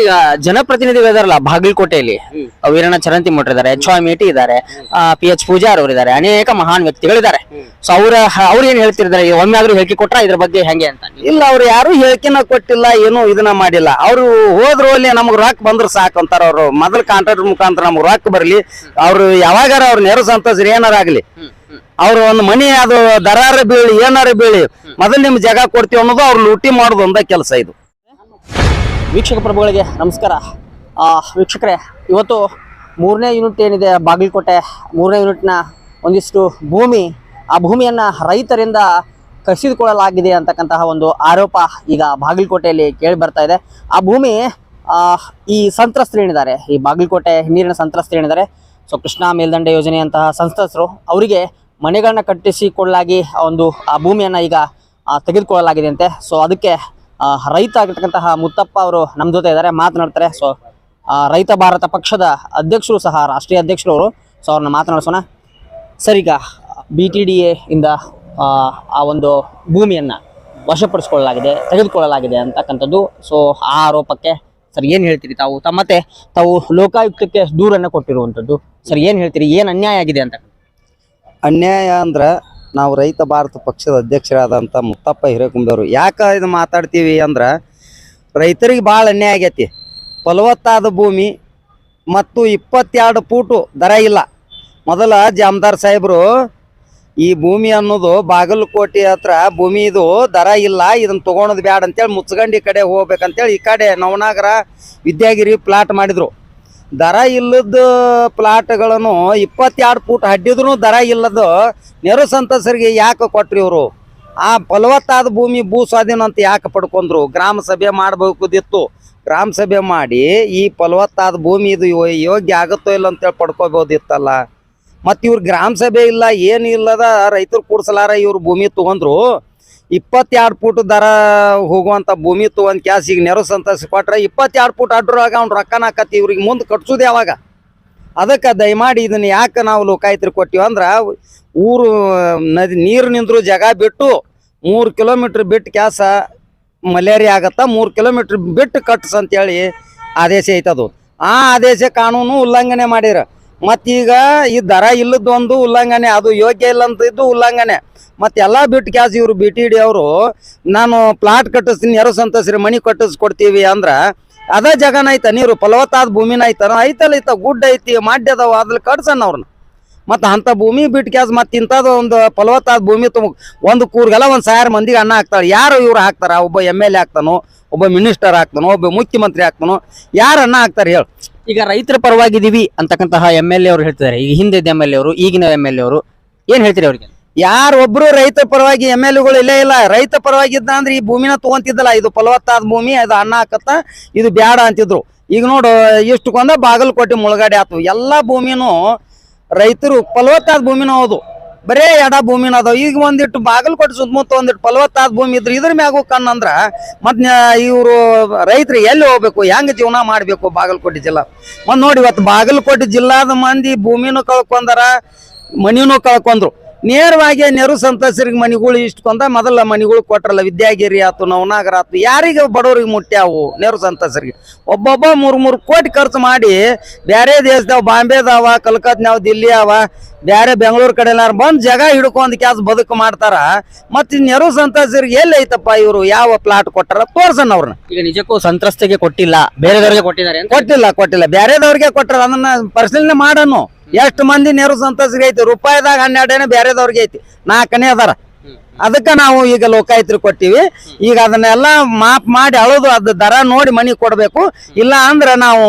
ಈಗ ಜನಪ್ರತಿನಿಧಿಗಳು ಇದಾರಲ್ಲ ಬಾಗಲಕೋಟೆಯಲ್ಲಿ. ವೀರಣ್ಣ ಚರಂತಿ ಮಠ ಇದ್ದಾರೆ ಎಚ್ ಮೇಟಿ ಇದ್ದಾರೆ ಪಿ ಎಚ್ ಪೂಜಾರ್ ಅವರು ಇದ್ದಾರೆ ಅನೇಕ ಮಹಾನ್ ವ್ಯಕ್ತಿಗಳಿದ್ದಾರೆ. ಸೊ ಅವ್ರ ಅವ್ರು ಏನ್ ಹೇಳ್ತಿರ್ತಾರೆ ಒಮ್ಮೆ ಆದ್ರೂ ಹೇಳಿಕೆ ಕೊಟ್ರ ಇದ್ರ ಬಗ್ಗೆ ಹೆಂಗೆ ಅಂತ? ಇಲ್ಲ ಅವ್ರು ಯಾರು ಹೇಳಿಕೆನ ಕೊಟ್ಟಿಲ್ಲ ಏನು ಇದನ್ನ ಮಾಡಿಲ್ಲ. ಅವ್ರು ಹೋದ್ರು ಅಲ್ಲಿ ನಮ್ಗೆ ರೊಕ್ಕ ಬಂದ್ರ ಸಾಕು ಅಂತಾರ ಅವ್ರು. ಮೊದಲ ಕಾಂಟ್ರಾಕ್ಟರ್ ಮುಖಾಂತರ ನಮ್ಗ್ ರೊಕ್ಕ ಬರ್ಲಿ. ಅವ್ರು ಯಾವಾಗಾರ ಅವ್ರ ನೆರ ಸಂತಸ್ರಿ ಏನಾರ ಆಗ್ಲಿ. ಅವ್ರು ಒಂದು ಮನಿ ಅದು ದರಾರ ಬೀಳಿ ಏನಾರ ಬೀಳಿ ಮೊದಲು ನಿಮ್ ಜಾಗ ಕೊಡ್ತೀವಿ ಅನ್ನೋದು ಅವ್ರು ಲೂಟಿ ಮಾಡೋದು ಒಂದ ಕೆಲಸ ಇದು. ವೀಕ್ಷಕ ಪ್ರಭುಗಳಿಗೆ ನಮಸ್ಕಾರ. ವೀಕ್ಷಕರೇ, ಇವತ್ತು ಮೂರನೇ ಯೂನಿಟ್ ಏನಿದೆ ಬಾಗಲಕೋಟೆ, ಮೂರನೇ ಯೂನಿಟ್ನ ಒಂದಿಷ್ಟು ಭೂಮಿ, ಆ ಭೂಮಿಯನ್ನು ರೈತರಿಂದ ಕಸಿದುಕೊಳ್ಳಲಾಗಿದೆ ಅಂತಕ್ಕಂತಹ ಒಂದು ಆರೋಪ ಈಗ ಬಾಗಲಕೋಟೆಯಲ್ಲಿ ಕೇಳಿ ಬರ್ತಾ ಇದೆ. ಆ ಭೂಮಿ ಈ ಸಂತ್ರಸ್ತರು ಏನಿದ್ದಾರೆ, ಈ ಬಾಗಲಕೋಟೆ ನೀರಿನ ಸಂತ್ರಸ್ತರು ಏನಿದ್ದಾರೆ, ಸೊ ಕೃಷ್ಣಾ ಮೇಲ್ದಂಡೆ ಯೋಜನೆಯಂತಹ ಸಂತ್ರಸ್ತರು, ಅವರಿಗೆ ಮನೆಗಳನ್ನ ಕಟ್ಟಿಸಿಕೊಳ್ಳಲಾಗಿ ಒಂದು, ಆ ಭೂಮಿಯನ್ನು ಈಗ ತೆಗೆದುಕೊಳ್ಳಲಾಗಿದೆ ಅಂತೆ ಸೊ ಅದಕ್ಕೆ ರೈತ ಆಗಿರ್ತಕ್ಕಂತಹ ಮುತ್ತಪ್ಪ ಅವರು ನಮ್ಮ ಜೊತೆ ಇದ್ದಾರೆ ಮಾತನಾಡ್ತಾರೆ. ಸೊ ರೈತ ಭಾರತ ಪಕ್ಷದ ಅಧ್ಯಕ್ಷರು ಸಹ ರಾಷ್ಟ್ರೀಯ ಅಧ್ಯಕ್ಷರು ಅವರು ಸೊ ಅವ್ರನ್ನ ಮಾತನಾಡಿಸೋಣ. ಸರ್ ಈಗ ಬಿ ಟಿ ಡಿ ಎ ಇಂದ ಆ, ಒಂದು ಭೂಮಿಯನ್ನು ವಶಪಡಿಸ್ಕೊಳ್ಳಲಾಗಿದೆ ತೆಗೆದುಕೊಳ್ಳಲಾಗಿದೆ ಅಂತಕ್ಕಂಥದ್ದು. ಸೊ ಆ ಆರೋಪಕ್ಕೆ ಸರ್ ಏನು ಹೇಳ್ತೀರಿ ತಾವು? ತಮ್ಮತೆ ಮತ್ತೆ ತಾವು ಲೋಕಾಯುಕ್ತಕ್ಕೆ ದೂರನ್ನು ಕೊಟ್ಟಿರುವಂಥದ್ದು. ಸರ್ ಏನು ಹೇಳ್ತೀರಿ? ಏನು ಅನ್ಯಾಯ ಆಗಿದೆ ಅಂತ? ಅನ್ಯಾಯ ಅಂದ್ರ ನಾವು ರೈತ ಭಾರತ ಪಕ್ಷದ ಅಧ್ಯಕ್ಷರಾದಂಥ ಮುತ್ತಪ್ಪ ಹಿರೇಕುಂಬೆಯವರು ಯಾಕೆ ಇದು ಮಾತಾಡ್ತೀವಿ ಅಂದ್ರೆ ರೈತರಿಗೆ ಭಾಳ ಅನ್ಯಾಯ ಆಗೈತಿ. ಫಲವತ್ತಾದ ಭೂಮಿ ಮತ್ತು ಇಪ್ಪತ್ತೆರಡು ಫೂಟು ದರ ಇಲ್ಲ. ಮೊದಲ ಜಾಮದಾರ್ ಸಾಹೇಬರು ಈ ಭೂಮಿ ಅನ್ನೋದು ಬಾಗಲಕೋಟೆ ಹತ್ರ ಭೂಮಿ ಇದು ದರ ಇಲ್ಲ, ಇದನ್ನು ತೊಗೊಳೋದು ಬ್ಯಾಡ ಅಂತೇಳಿ ಮುಚ್ಚಗಂಡಿ ಕಡೆ ಹೋಗ್ಬೇಕಂತೇಳಿ ಈ ಕಡೆ ನವನಾಗರ, ವಿದ್ಯಾಗಿರಿ ಪ್ಲಾಟ್ ಮಾಡಿದ್ರು. ದರ ಇಲ್ಲದ ಪ್ಲಾಟ್ಗಳನ್ನು ಇಪ್ಪತ್ತೆರಡು ಫೂಟ್ ಹಡ್ಡಿದ್ರು ದರ ಇಲ್ಲದ ನೆರು ಸಂತಸರಿಗೆ ಯಾಕೆ ಕೊಟ್ರಿ ಇವರು? ಆ ಫಲವತ್ತಾದ ಭೂಮಿ ಭೂ ಸ್ವಾಧೀನ ಅಂತ ಯಾಕೆ ಪಡ್ಕೊಂಡ್ರು? ಗ್ರಾಮ ಸಭೆ ಗ್ರಾಮಸಭೆ ಗ್ರಾಮ ಸಭೆ ಮಾಡಿ ಈ ಫಲವತ್ತಾದ ಭೂಮಿ ಇದು ಯೋಗ್ಯ ಆಗುತ್ತೋ ಇಲ್ಲ ಅಂತೇಳಿ ಪಡ್ಕೋಬೋದಿತ್ತಲ್ಲ. ಮತ್ತು ಇವ್ರು ಗ್ರಾಮ ಸಭೆ ಇಲ್ಲ, ಏನು ಇಲ್ಲದ ರೈತರು ಕೂಡ್ಸಲಾರ ಇವ್ರು ಭೂಮಿ ತಗೊಂಡ್ರು. ಇಪ್ಪತ್ತೆರಡು ಫೂಟ್ ದರ ಹೋಗುವಂಥ ಭೂಮಿ ಒಂದು ಕ್ಯಾಸ್ ಈಗ ನೆರು ಸಂತಸ ಕೊಟ್ರೆ ಇಪ್ಪತ್ತೆರಡು ಫೂಟ್ ಅಡ್ರಾಗ ಅವ್ನು ರೊಕ್ಕನ ಹಾಕತ್ತಿ, ಇವ್ರಿಗೆ ಮುಂದೆ ಕಟ್ಸೋದು ಯಾವಾಗ ಅದಕ್ಕೆ ದಯಮಾಡಿ ಇದನ್ನ ಯಾಕೆ ನಾವು ಲೋಕಾಯತ್ರಿ ಕೊಟ್ಟಿವಿ ಅಂದ್ರೆ, ಊರು, ನದಿ, ನೀರು ನಿಂದ್ರು ಜಾಗ ಬಿಟ್ಟು ಮೂರು ಕಿಲೋಮೀಟ್ರ್ ಬಿಟ್ಟು ಕ್ಯಾಸ ಮಲೇರಿಯಾ ಆಗತ್ತ, ಮೂರು ಕಿಲೋಮೀಟ್ರ್ ಬಿಟ್ಟು ಕಟ್ಸ್ ಅಂತೇಳಿ ಆದೇಶ ಐತದು. ಆ ಆದೇಶ ಕಾನೂನು ಉಲ್ಲಂಘನೆ ಮಾಡಿರ ಮತ್ತೀಗ ಈ ದರ ಇಲ್ಲದೊಂದು ಉಲ್ಲಂಘನೆ, ಅದು ಯೋಗ್ಯ ಇಲ್ಲ ಅಂತ ಇದ್ದು ಉಲ್ಲಂಘನೆ. ಮತ್ತೆ ಎಲ್ಲ ಬಿಟ್ಟು ಕ್ಯಾಸ್ ಇವರು ಬಿ ಟಿ ಡಿ ಅವರು, ನಾನು ಪ್ಲಾಟ್ ಕಟ್ಟಿಸ್ತೀನಿ, ಯಾರು ಸಂತಸ್ರಿ, ಮನಿ ಕಟ್ಟಿಸ್ಕೊಡ್ತೀವಿ ಅಂದ್ರೆ, ಅದ ಜಗನ ಐತ, ನೀರು ಫಲವತ್ತಾದ ಭೂಮಿನ ಐತನ ಐತಲ್ಲ ಐತ ಗುಡ್ಡ ಐತಿ ಮಾಡ್ಯದವ ಅದ್ರಲ್ಲಿ ಕಟ್ಸಣ್ಣ ಅವ್ರನ್ನ ಮತ್ತು ಅಂಥ ಭೂಮಿ ಬಿಟ್ಟು ಕ್ಯಾಸ್, ಮತ್ತೆ ಇಂಥದ್ದು ಒಂದು ಫಲವತ್ತಾದ ಭೂಮಿ ತುಂಬ ಒಂದು ಕೂರ್ಗೆಲ್ಲ ಒಂದು ಸಾವಿರ ಮಂದಿಗೆ ಅನ್ನ ಹಾಕ್ತಾಳೆ. ಯಾರು ಇವ್ರು ಹಾಕ್ತಾರ? ಒಬ್ಬ ಎಂ ಎಲ್ ಎ ಹಾಕ್ತಾನೋ ಒಬ್ಬ ಮಿನಿಸ್ಟರ್ ಆಗ್ತಾನೋ, ಒಬ್ಬ ಮುಖ್ಯಮಂತ್ರಿ ಆಗ್ತಾನೋ, ಯಾರು ಅನ್ನ ಹಾಕ್ತಾರೆ ಹೇಳು. ಈಗ ರೈತರ ಪರವಾಗಿದ್ದೀವಿ ಅಂತಕ್ಕಂತಹ ಎಂ ಎಲ್ ಎ ಅವರು ಹೇಳ್ತಿದ್ದಾರೆ. ಈಗ ಹಿಂದೆ ಎಂ ಎಲ್ ಅವರು, ಈಗಿನ ಎಂ ಎಲ್ ಎ ಅವರು, ಏನ್ ಹೇಳ್ತೀರಿ ಅವ್ರಿಗೆ? ಯಾರೊಬ್ರು ರೈತರ ಪರವಾಗಿ ಎಂ ಎಲ್ ಎಗಳು ಇಲ್ಲೇ ಇಲ್ಲ. ರೈತ ಪರವಾಗಿ ಇದ್ದ ಅಂದ್ರೆ ಈ ಭೂಮಿನ ತಗೊಂತಿದ್ದಲ್ಲ. ಇದು ಫಲವತ್ತಾದ ಭೂಮಿ, ಅದು ಅನ್ನ ಹಾಕತ್ತ, ಇದು ಬ್ಯಾಡ ಅಂತಿದ್ರು. ಈಗ ನೋಡು, ಇಷ್ಟಕ್ಕೊಂದ ಕೊಂದ ಬಾಗಲಕೋಟೆ ಮುಳುಗಡೆ ಆತು. ಎಲ್ಲಾ ಭೂಮಿನೂ ರೈತರು ಫಲವತ್ತಾದ ಭೂಮಿನೂ ಹೌದು. ಬರೇ ಎಡ ಭೂಮಿನ ಅದಾವ. ಈಗ ಒಂದಿಟ್ಟು ಬಾಗಲಕೋಟೆ ಸುತ್ತಮುತ್ತ ಒಂದಿಟ್ಟು ಫಲವತ್ತಾದ ಭೂಮಿ ಇದ್ರೆ ಇದ್ರ ಮ್ಯಾಗೂ ಕಣ್ಣಂದ್ರ ಮತ್ ಇವರು ರೈತರು ಎಲ್ಲಿ ಹೋಗ್ಬೇಕು, ಹೆಂಗ್ ಜೀವನ ಮಾಡ್ಬೇಕು ಬಾಗಲಕೋಟೆ ಜಿಲ್ಲಾ? ಒಂದ್ ನೋಡಿ ಇವತ್ತು ಬಾಗಲಕೋಟೆ ಜಿಲ್ಲಾದ ಮಂದಿ ಭೂಮಿನೂ ಕಳ್ಕೊಂಡಾರ, ಮನಿನೂ ಕಳ್ಕೊಂಡ್ರು. ನೇರವಾಗಿ ನೆರು ಸಂತಸರಿಗೆ ಮನೆಗಳು ಇಷ್ಟು ಕೊಂದ ಮೊದಲ ಮನೆಗಳು ಕೊಟ್ರಲ್ಲ ವಿದ್ಯಾಗಿರಿ ಆತು ನವನಾಗರ ಆತು ಯಾರಿಗೆ ಬಡವ್ರಿಗೆ ಮುಟ್ಟ್ಯಾವು ನೆರು ಸಂತಸರಿಗೆ ಒಬ್ಬೊಬ್ಬ ಮೂರು ಮೂರು ಕೋಟಿ ಖರ್ಚು ಮಾಡಿ ಬೇರೆ ದೇಶದವ ಬಾಂಬೆದವ ಕಲ್ಕತ್ನಾವ್ ದಿಲ್ಲಿ ಅವ ಬೇರೆ ಬೆಂಗಳೂರು ಕಡೆನಾರು ಬಂದು ಜಾಗ ಹಿಡ್ಕೊಂಡ್ ಕ್ಯಾಸ್ ಬದುಕು ಮಾಡ್ತಾರ. ಮತ್ತೆ ನೆರು ಸಂತಸರಿಗೆ ಎಲ್ಲಿ ಐತಪ್ಪ ಇವರು? ಯಾವ ಪ್ಲಾಟ್ ಕೊಟ್ಟಾರ ತೋರ್ಸನ್ ಅವ್ರನ್ನ ಈಗ ನಿಜಕ್ಕೂ ಸಂತ್ರಸ್ತೆಗೆ ಕೊಟ್ಟಿಲ್ಲ ಬೇರೆದವ್ರಿಗೆ ಕೊಟ್ಟಿದ್ದಾರೆ ಕೊಟ್ಟಿಲ್ಲ ಕೊಟ್ಟಿಲ್ಲ. ಬೇರೆದವ್ರಿಗೆ ಕೊಟ್ಟಾರ ಅದನ್ನ ಪರಿಶೀಲನೆ ಮಾಡನು. ಎಷ್ಟು ಮಂದಿ ನೆರು ಸಂತಸಿಗೆ ಐತಿ? ರೂಪಾಯಿದಾಗ ಹನ್ನೆರಡನೇ ಬೇರೆದವ್ರಿಗೆ ಐತಿ. ನಾಲ್ಕನೇ ಅದಾರ. ಅದಕ್ಕೆ ನಾವು ಈಗ ಲೋಕಾಯುತರು ಕೊಟ್ಟಿವಿ. ಈಗ ಅದನ್ನೆಲ್ಲ ಮಾಪ್ ಮಾಡಿ ಅಳದು, ಅದ ದರ ನೋಡಿ ಮನಿ ಕೊಡಬೇಕು. ಇಲ್ಲ ಅಂದ್ರೆ ನಾವು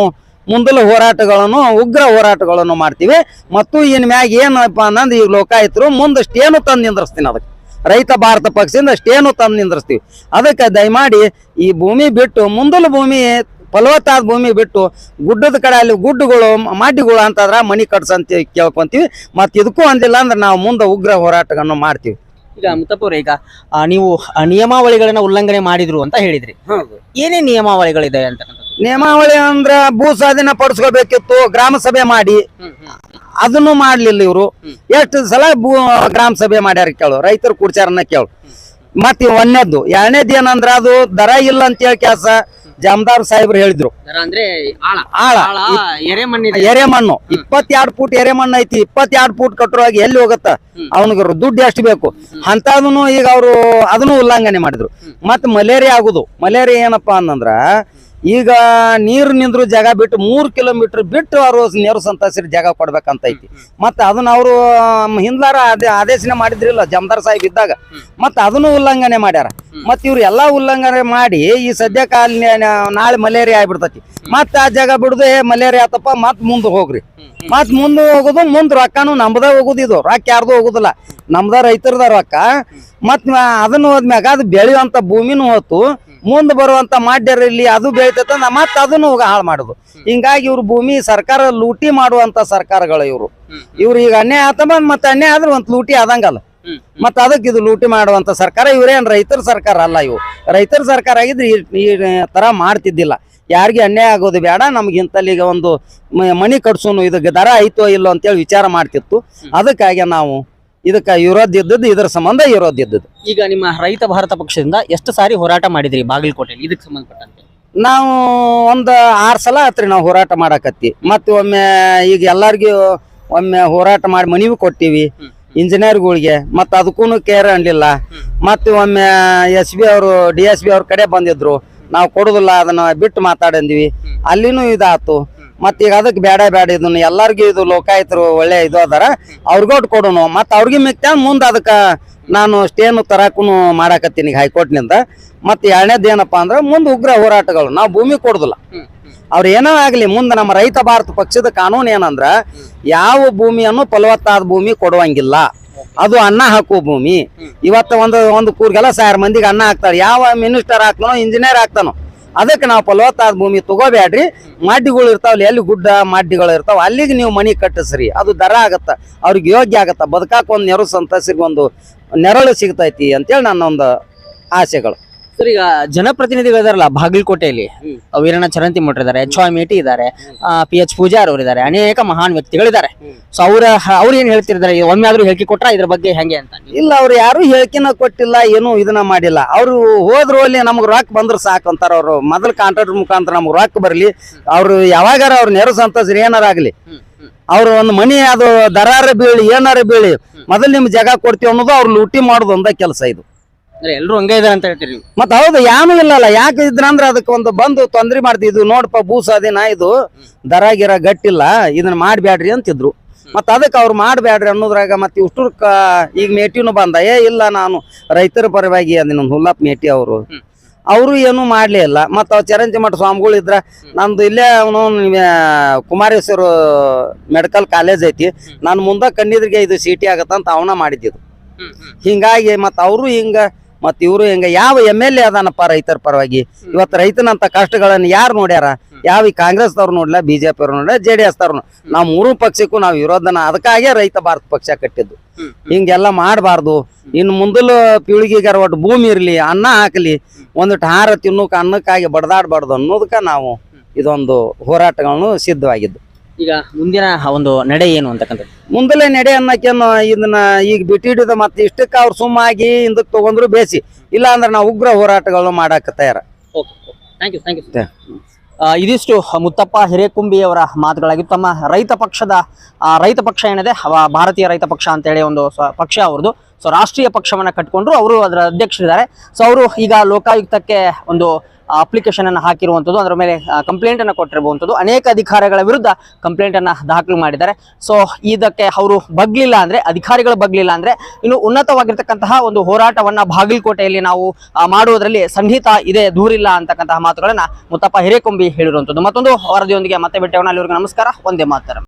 ಮುಂದಲ ಹೋರಾಟಗಳನ್ನು, ಉಗ್ರ ಹೋರಾಟಗಳನ್ನು ಮಾಡ್ತೀವಿ. ಮತ್ತು ಇನ್ ಮ್ಯಾಗ ಏನಪ್ಪ ಅನ್ನಂದ್ ಈಗ ಲೋಕಾಯಿತ್ರು ಮುಂದೆ ಸ್ಟೇನು ತಂದು ನಿಂದ್ರಿಸ್ತೀನಿ ಅದಕ್ಕೆ. ರೈತ ಭಾರತ ಪಕ್ಷದಿಂದ ಸ್ಟೇನು ತಂದು ನಿಂದ್ರಿಸ್ತೀವಿ. ಅದಕ್ಕೆ ದಯಮಾಡಿ ಈ ಭೂಮಿ ಬಿಟ್ಟು ಮುಂದಲ ಭೂಮಿ ಫಲವತ್ತಾದ ಭೂಮಿ ಬಿಟ್ಟು ಗುಡ್ಡದ ಕಡೆ ಅಲ್ಲಿ ಗುಡ್ಡಗಳು ಮಾಡಿಗಳು ಅಂತಂದ್ರೆ ಮನಿ ಮನಿ ಕಟ್ಸಂತ ಕೇಳ್ಕೊಂತೀವಿ. ಮತ್ತು ಇದಕ್ಕೂ ಅಂದಿಲ್ಲ ಅಂದ್ರೆ ನಾವು ಮುಂದೆ ಉಗ್ರ ಹೋರಾಟಗಳನ್ನು ಮಾಡ್ತೀವಿ. ಈಗ ಮುತ್ತಪ್ಪವ್ರೆ ಈಗ ನೀವು ಆ, ನಿಯಮಾವಳಿಗಳನ್ನ ಉಲ್ಲಂಘನೆ ಮಾಡಿದ್ರು ಅಂತ ಹೇಳಿದ್ರಿ. ಏನೇ ನಿಯಮಾವಳಿಗಳಿದೆ ಅಂತ ನಿಯಮಾವಳಿ ಅಂದ್ರ ಭೂ ಸ್ವಾಧೀನ ಪಡಿಸ್ಕೋಬೇಕಿತ್ತು ಗ್ರಾಮ ಸಭೆ ಮಾಡಿ. ಅದನ್ನು ಮಾಡ್ಲಿಲ್ಲ ಇವರು. ಎಷ್ಟು ಸಲ ಭೂ ಗ್ರಾಮ ಸಭೆ ಮಾಡ್ಯಾರ ಕೇಳು ರೈತರು ಕುಡ್ಚಾರನ್ನ ಕೇಳು. ಮತ್ತೆ ಒಂದನೇದ್ದು ಎರಡನೇದು ಏನಂದ್ರ ಅದು ದರ ಇಲ್ಲ ಅಂತೇಳಿ ಕೆಲಸ. ಜಾಮದಾರ್ ಸಾಹೇಬ್ರು ಹೇಳಿದ್ರು. ಅಂದ್ರೆ ಆಳ. ಎರೆಮಣ್ಣು ಇಪ್ಪತ್ತೆರಡು ಫೂಟ್ ಎರೆಮಣ್ಣು ಐತಿ. ಇಪ್ಪತ್ತೆರಡು ಫೂಟ್ ಕಟ್ಟುವಾಗ ಎಲ್ಲಿ ಹೋಗತ್ತ? ಅವನಿಗೆ ದುಡ್ಡು ಎಷ್ಟು ಬೇಕು? ಅಂತದನ್ನು ಈಗ ಅವರು ಅದನ್ನು ಉಲ್ಲಂಘನೆ ಮಾಡಿದ್ರು. ಮತ್ತೆ ಮಲೇರಿಯಾ ಆಗುದು. ಮಲೇರಿಯಾ ಏನಪ್ಪಾ ಅಂತಂದ್ರ ಈಗ ನೀರು ನಿಂದ್ರು ಜಾಗ ಬಿಟ್ಟು ಮೂರು ಕಿಲೋಮೀಟರ್ ಬಿಟ್ಟು ಅವರು ನೇರು ಸಂತಸಿರಿ ಜಾಗ ಕೊಡ್ಬೇಕಂತ ಐತಿ ಮತ್ತೆ ಅದನ್ನ ಅವರು ಹಿಂದ್ಲಾರ ಅದೇ ಆದೇಶನೆ ಮಾಡಿದ್ರಿಲ್ಲ ಜಮದಾರ್ ಸಾಹೇಬ್ ಇದ್ದಾಗ. ಮತ್ತೆ ಅದನ್ನು ಉಲ್ಲಂಘನೆ ಮಾಡ್ಯಾರ. ಮತ್ತೆ ಇವ್ರು ಎಲ್ಲಾ ಉಲ್ಲಂಘನೆ ಮಾಡಿ ಈ ಸದ್ಯ ಕಾಲ ನಾಳೆ ಮಲೇರಿಯಾ ಆಗ್ಬಿಡ್ತೈತಿ. ಮತ್ತೆ ಆ ಜಾಗ ಬಿಡುದು ಏ ಮಲೇರಿಯಾ ಆತಪ್ಪ ಮತ್ ಮುಂದೆ ಹೋಗ್ರಿ. ಮತ್ ಮುಂದೆ ಹೋಗುದು ಮುಂದ್ ರೊಕ್ಕನು ನಮ್ದ ಹೋಗುದು ಇದು. ರೊಕ್ಕ ಯಾರ್ದು ಹೋಗುದಿಲ್ಲ. ನಮ್ದ ರೈತರದ ರೊಕ್ಕ. ಮತ್ ಅದನ್ನು ಅದನ್ನ ಹೋದ್ಮ್ಯಾಗ ಅದು ಬೆಳೆಯುವಂತ ಭೂಮಿನೂ ಹೋತು ಮುಂದ್ ಬರುವಂತ ಇಲ್ಲಿ ಅದು ಬೆಳಿತೈತ ಮತ್ತೆ ಅದನ್ನು ಹಾಳು ಮಾಡುದು. ಹಿಂಗಾಗಿ ಇವ್ರು ಭೂಮಿ ಸರ್ಕಾರ ಲೂಟಿ ಮಾಡುವಂತ ಸರ್ಕಾರಗಳು ಇವ್ರು. ಇವ್ರು ಈಗ ಅನ್ಯಾಯ ಆತ ಮತ್ತೆ ಅನ್ಯಾಯ ಆದ್ರೆ ಒಂದ್ ಲೂಟಿ ಆದಂಗಲ್ಲ. ಮತ್ತ ಅದಕ್ಕೆ ಇದು ಲೂಟಿ ಮಾಡುವಂತ ಸರ್ಕಾರ ಇವ್ರೇನ್ ರೈತರ ಸರ್ಕಾರ ಅಲ್ಲ ಇವು. ರೈತರ ಸರ್ಕಾರ ಆಗಿದ್ರೆ ಈ- ತರ ಮಾಡ್ತಿದ್ದಿಲ್ಲ. ಯಾರಿಗೆ ಅನ್ಯಾಯ ಆಗೋದು ಬೇಡ, ನಮ್ಗೆ ಈಗ ಒಂದು ಮನಿ ಕಟ್ಸೋನು ಇದಕ್ಕೆ ದರ ಐತೋ ಇಲ್ಲೋ ಅಂತೇಳಿ ವಿಚಾರ ಮಾಡ್ತಿತ್ತು. ಅದಕ್ಕಾಗಿ ನಾವು ಇದಕ್ಕೆ ವಿರೋಧ ಇದ್ದದ್ದು ಇದರ ಸಂಬಂಧ ಇರೋದ್ ಇದ್ದದ್ದು. ಈಗ ನಿಮ್ಮ ರೈತ ಭಾರತ ಪಕ್ಷದಿಂದ ಎಷ್ಟು ಸಾರಿ ಹೋರಾಟ ಮಾಡಿದ್ರಿ ಬಾಗಲಕೋಟೆಯಲ್ಲಿ? ಇದಕ್ಕೆ ಸಂಬಂಧಪಟ್ಟಂತೆ. ನಾವು ಒಂದು ಆರು ಸಲ ಆತ್ರಿ ನಾವು ಹೋರಾಟ ಮಾಡಾಕತ್ತಿ. ಮತ್ತೆ ಒಮ್ಮೆ ಈಗ ಎಲ್ಲರಿಗೂ ಒಮ್ಮೆ ಹೋರಾಟ ಮಾಡಿ ಮನವಿ ಕೊಟ್ಟಿವಿ ಇಂಜಿನಿಯರ್ಗಳಿಗೆ. ಮತ್ತೆ ಅದಕ್ಕೂ ಕೇರ್ ಅನ್ಲಿಲ್ಲ. ಮತ್ತೆ ಒಮ್ಮೆ ಎಸ್ ಬಿ ಅವರು ಡಿ ಎಸ್ ಬಿ ಅವ್ರ ಕಡೆ ಬಂದಿದ್ರು. ನಾವು ಕೊಡುದಿಲ್ಲ ಅದನ್ನ ಬಿಟ್ಟು ಮಾತಾಡಂದಿವಿ. ಅಲ್ಲಿನೂ ಇದಾತು. ಮತ್ತೆ ಈಗ ಅದಕ್ಕೆ ಬೇಡ ಬೇಡ ಇದನ್ನ ಎಲ್ಲರಿಗೂ ಇದು ಲೋಕಾಯಿತರು ಒಳ್ಳೆ ಇದು ಅದಾರ. ಅವ್ರಿಗೋಟ್ ಕೊಡೋನು. ಮತ್ತೆ ಅವ್ರಿಗೆ ಮಿಕ್ತ ಮುಂದೆ ಅದಕ್ಕೆ ನಾನು ಸ್ಟೇನು ತರಾಕು ಮಾಡಾಕತ್ತೀನಿ ಈಗ ಹೈಕೋರ್ಟ್ನಿಂದ. ಮತ್ತೆ ಎರಡನೇದು ಏನಪ್ಪಾ ಅಂದ್ರೆ ಮುಂದೆ ಉಗ್ರ ಹೋರಾಟಗಳು. ನಾವು ಭೂಮಿ ಕೊಡುದಿಲ್ಲ. ಅವ್ರು ಏನೋ ಆಗಲಿ. ಮುಂದೆ ನಮ್ಮ ರೈತ ಭಾರತ ಪಕ್ಷದ ಕಾನೂನು ಏನಂದ್ರ ಯಾವ ಭೂಮಿಯನ್ನು ಫಲವತ್ತಾದ ಭೂಮಿ ಕೊಡುವಂಗಿಲ್ಲ. ಅದು ಅನ್ನ ಹಾಕುವ ಭೂಮಿ. ಇವತ್ತ ಒಂದು ಒಂದು ಕೂರ್ಗೆಲ್ಲ ಸಾವಿರ ಮಂದಿಗೆ ಅನ್ನ ಹಾಕ್ತಾರೆ. ಯಾವ ಮಿನಿಸ್ಟರ್ ಹಾಕ್ತಾನೋ, ಇಂಜಿನಿಯರ್ ಹಾಕ್ತಾನೋ ಅದಕ್ಕೆ ನಾವು ಫಲವತ್ತಾದ ಭೂಮಿ ತಗೋಬೇಡ್ರಿ. ಮಡ್ಡಿಗಳು ಇರ್ತಾವಲ್ಲ, ಎಲ್ಲಿ ಗುಡ್ಡ ಮಡ್ಡಿಗಳು ಇರ್ತಾವ, ಅಲ್ಲಿಗೆ ನೀವು ಮನಿ ಕಟ್ಟಿಸ್ರಿ. ಅದು ದರ ಆಗತ್ತ, ಅವ್ರಿಗೆ ಯೋಗ್ಯ ಆಗತ್ತ. ಬದುಕಾಕ ಒಂದು ನೆರಳು ಸಂತಸಿಗೆ ಒಂದು ನೆರಳು ಸಿಗ್ತೈತಿ ಅಂತೇಳಿ ನನ್ನ ಒಂದು ಆಸೆಗಳು. ಸರ್ ಈಗ ಜನಪ್ರತಿನಿಧಿಗಳಿದಾರಲ್ಲ ಬಾಗಲಕೋಟೆಯಲ್ಲಿ. ವೀರಣ್ಣ ಚರಂತಿ ಇದ್ದಾರೆ ಎಚ್ ಮೇಟಿ ಇದ್ದಾರೆ ಪಿ ಎಚ್ ಪೂಜಾರ್ ಅವರು ಇದ್ದಾರೆ ಅನೇಕ ಮಹಾನ್ ವ್ಯಕ್ತಿಗಳಿದ್ದಾರೆ ಸೊ ಅವ್ರ ಅವ್ರು ಏನ್ ಹೇಳ್ತಿರ್ತಾರೆ ಒಮ್ಮೆ ಆದ್ರೂ ಹೇಳಿಕೆ ಕೊಟ್ರ ಇದ್ರ ಬಗ್ಗೆ ಹೆಂಗೆ ಅಂತ? ಇಲ್ಲ ಅವ್ರು ಯಾರು ಹೇಳಿಕೆನ ಕೊಟ್ಟಿಲ್ಲ ಏನು ಇದನ್ನ ಮಾಡಿಲ್ಲ. ಅವರು ಹೋದ್ರು ಅಲ್ಲಿ ನಮ್ಗೆ ರೊಕ್ಕ ಬಂದ್ರೆ ಸಾಕು ಅಂತಾರ ಅವರು. ಮೊದಲು ಕಾಂಟ್ರಾಕ್ಟರ್ ಮುಖಾಂತರ ನಮ್ಗೆ ರೊಕ್ಕ ಬರ್ಲಿ. ಅವ್ರು ಯಾವಾಗಾರ ಅವ್ರ ನೆರವು ಸಂತೋಷ ಏನಾರ ಆಗ್ಲಿ. ಅವ್ರು ಒಂದು ಮನಿ ಅದು ದರಾರ ಬೀಳಿ ಏನಾರ ಬೀಳಿ ಮೊದಲು ನಿಮ್ಗೆ ಜಾಗ ಕೊಡ್ತೀವಿ ಅನ್ನೋದು ಅವ್ರು ಲೂಟಿ ಮಾಡೋದು ಒಂದ ಕೆಲಸ ಇದು. ಅಂದ್ರೆ ಎಲ್ರು ಹಂಗೆ ಇದಾರೆ ಅಂತ ಹೇಳ್ತೀರಿ ನೀವು. ಮತ್ ಹೌದು ಯಾನು ಇಲ್ಲಲ್ಲ. ಯಾಕೆ ಇದ್ರಂದ್ರ ಅದಕ್ಕೆ ಒಂದು ಬಂದು ತೊಂದ್ರೆ ಇದು ನೋಡಪ್ಪ ಭೂಸಾದಿನ ಇದು ದರ ಗಿರ ಗಟ್ಟಿಲ್ಲ. ಇದನ್ನ ಮಾಡ್ಬ್ಯಾಡ್ರಿ ಅಂತಿದ್ರು. ಮತ್ ಅದಕ್ಕೆ ಅವ್ರು ಮಾಡ್ಬ್ಯಾಡ್ರಿ ಅನ್ನೋದ್ರಾಗ ಮತ್ತೆ ಇಷ್ಟುರ್ಕ ಈಗ ಮೇಟಿನೂ ಬಂದ. ಏ ಇಲ್ಲ ನಾನು ರೈತರ ಪರವಾಗಿ ಅದನ್ನ ಹುಲ್ಲಪ್ಪ ಮೇಟಿ ಅವರು. ಅವರು ಏನು ಮಾಡ್ಲೇ ಇಲ್ಲ. ಮತ್ತ ಅವ್ ಚರಂಜಿ ಮಠ ಸ್ವಾಮಿಗಳು ಇದ್ರ ನಂದು ಇಲ್ಲೇ ಅವನು ಕುಮಾರೇಶ್ವರ ಮೆಡಿಕಲ್ ಕಾಲೇಜ್ ಐತಿ. ನಾನು ಮುಂದೆ ಕಣ್ಣಿದ್ರಿಗೆ ಇದು ಸಿಟಿ ಆಗತ್ತಂತ ಅವನ ಮಾಡಿದ್ದು ಹಿಂಗಾಗಿ ಮತ್ತ ಅವರು ಹಿಂಗ ಮತ್ ಇವರು ಹೆಂಗ ಯಾವ ಎಂ ಎಲ್ ಎ ಅದಾನಪ್ಪ ರೈತರ ಪರವಾಗಿ? ಇವತ್ತು ರೈತನಂತ ಕಷ್ಟಗಳನ್ನು ಯಾರು ನೋಡ್ಯಾರ? ಯಾವ ಈ ಕಾಂಗ್ರೆಸ್ ಅವ್ರು ನೋಡ್ಲ ಬಿಜೆಪಿ ಅವ್ರು ನೋಡ್ಲ ಜೆ ಡಿ ಎಸ್ ದವ್ರು ನಾವು ಮೂರು ಪಕ್ಷಕ್ಕೂ ನಾವು ವಿರೋಧನ ಅದಕ್ಕಾಗೇ ರೈತ ಭಾರತ ಪಕ್ಷ ಕಟ್ಟಿದ್ದು. ಹಿಂಗೆಲ್ಲ ಮಾಡಬಾರ್ದು. ಇನ್ನು ಮುಂದಲು ಪೀಳಿಗೆಗಾರ ಒಟ್ಟು ಭೂಮಿ ಇರಲಿ ಅನ್ನ ಹಾಕಲಿ ಒಂದಿಟ್ಟು ಹಾರ ತಿನ್ನೋಕೆ ಅನ್ನಕ್ಕಾಗಿ ಬಡದಾಡಬಾರ್ದು ಅನ್ನೋದಕ್ಕೆ ನಾವು ಇದೊಂದು ಹೋರಾಟಗಳನ್ನು ಸಿದ್ಧವಾಗಿದ್ದು. ಈಗ ಮುಂದಿನ ಒಂದು ನಡೆ ಏನು ಅಂತಕ್ಕಂಥದ್ದು? ಮುಂದಲೇ ನಡೆ ಅನ್ನಕೇನು ಇದನ್ನ ಈಗ ಬಿಟ್ಟಿಡಿದ ಮತ್ತೆ ಇಷ್ಟಕ್ಕೆ ಅವ್ರು ಸುಮ್ಮಾಗಿ ಹಿಂದಕ್ಕೆ ತಗೊಂಡ್ರು ಬೇಸಿ. ಇಲ್ಲ ಅಂದ್ರೆ ನಾವು ಉಗ್ರ ಹೋರಾಟಗಳು ಮಾಡಕ್ಕೆ ತಯಾರ. Okay thank you thank you ಇದಿಷ್ಟು ಮುತ್ತಪ್ಪ ಹಿರೇಕುಂಬಿ ಅವರ ಮಾತುಗಳಾಗಿತ್ತು ತಮ್ಮ ರೈತ ಪಕ್ಷದ ಆ, ರೈತ ಪಕ್ಷ ಏನಿದೆ ಅವ ಭಾರತೀಯ ರೈತ ಪಕ್ಷ ಅಂತೇಳಿ ಒಂದು ಸ್ವ- ಪಕ್ಷ ಅವ್ರದ್ದು. ಸೊ ರಾಷ್ಟ್ರೀಯ ಪಕ್ಷವನ್ನ ಕಟ್ಕೊಂಡ್ರು ಅವರು ಅದರ ಅಧ್ಯಕ್ಷರಿದ್ದಾರೆ. ಸೊ ಅವರು ಈಗ ಲೋಕಾಯುಕ್ತಕ್ಕೆ ಒಂದು ಅಪ್ಲಿಕೇಶನ್ ಅನ್ನು ಹಾಕಿರುವಂಥದ್ದು ಅದರ ಮೇಲೆ ಕಂಪ್ಲೇಂಟ್ ಅನ್ನು ಕೊಟ್ಟಿರುವಂಥದ್ದು ಅನೇಕ ಅಧಿಕಾರಿಗಳ ವಿರುದ್ಧ ಕಂಪ್ಲೇಂಟ್ ಅನ್ನು ದಾಖಲು ಮಾಡಿದ್ದಾರೆ. ಸೊ ಇದಕ್ಕೆ ಅವರು ಬಗ್ಲಿಲ್ಲ ಅಂದ್ರೆ, ಅಧಿಕಾರಿಗಳು ಬಗ್ಲಿಲ್ಲ ಅಂದ್ರೆ, ಇನ್ನು ಉನ್ನತವಾಗಿರ್ತಕ್ಕಂತಹ ಒಂದು ಹೋರಾಟವನ್ನ ಬಾಗಲಕೋಟೆಯಲ್ಲಿ ನಾವು ಮಾಡುವುದರಲ್ಲಿ ಸಂಹಿತ ಇದೆ, ದೂರಿಲ್ಲ ಅಂತಕ್ಕಂತಹ ಮಾತುಗಳನ್ನ ಮುತ್ತಪ್ಪ ಹಿರೇಕೊಂಬಿ ಹೇಳಿರುವಂಥದ್ದು ಮತ್ತೊಂದು ವರದಿಯೊಂದಿಗೆ ಮತ್ತೆ ಬಿಟ್ಟೆವನ ಅಲ್ಲಿವರೆಗೂ ನಮಸ್ಕಾರ. ಒಂದೇ ಮಾತರ.